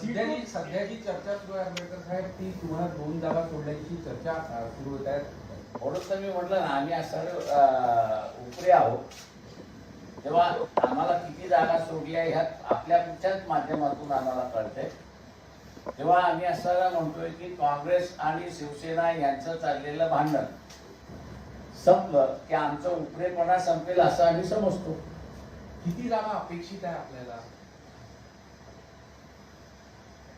सध्याची सध्याची चर्चा सुरू आहे आंबेडकर साहेब. ती तुम्हाला दोन जागा सोडण्याची चर्चा सुरू होत आहे. थोडंसं मी म्हटलं ना आम्ही असं उपरे आहोत. तेव्हा आम्हाला किती जागा सोडल्या ह्या आपल्या कुठच्याच माध्यमातून आम्हाला कळते तेव्हा आम्ही असं म्हणतोय की काँग्रेस आणि शिवसेना यांचं चाललेलं भांडण संपलं की आमचं उपरेपणा संपेल असं आम्ही समजतो. किती जागा अपेक्षित आहे आपल्याला?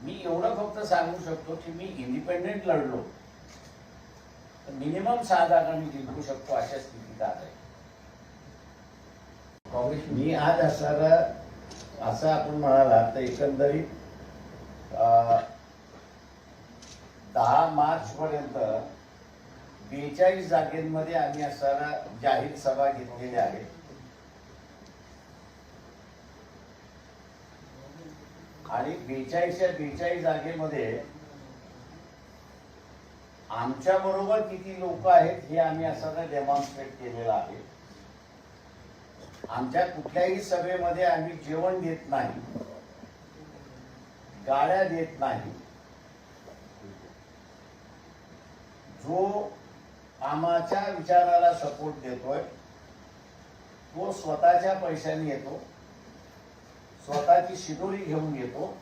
मी एवढं फक्त सांगू शकतो की मी इंडिपेंडेंट लढलो. तर मिनिमम सहा जागा मी जिंकू शकतो अशा स्थितीत आज आहे काँग्रेस मी आज असणारा असं आपण म्हणाला तर एकंदरीत अं, दहा मार्च पर्यंत बेचाळीस जागेमध्ये आम्ही असणारा जाहीर सभा घेतलेल्या आहेत आणि बेचाळीसच्या बेचाळीस जागेमध्ये आमच्या बरोबर किती लोक आहेत हे आम्ही असं डेमॉन्स्ट्रेट केलेलं आहे. आमच्या कुठल्याही सभेमध्ये आम्ही जेवण देत नाही. गाड्या देत नाही. जो कामाच्या विचाराला सपोर्ट देतोय तो स्वतःच्या पैशाने येतो. स्वतःची शिदोरी घेऊन येतो.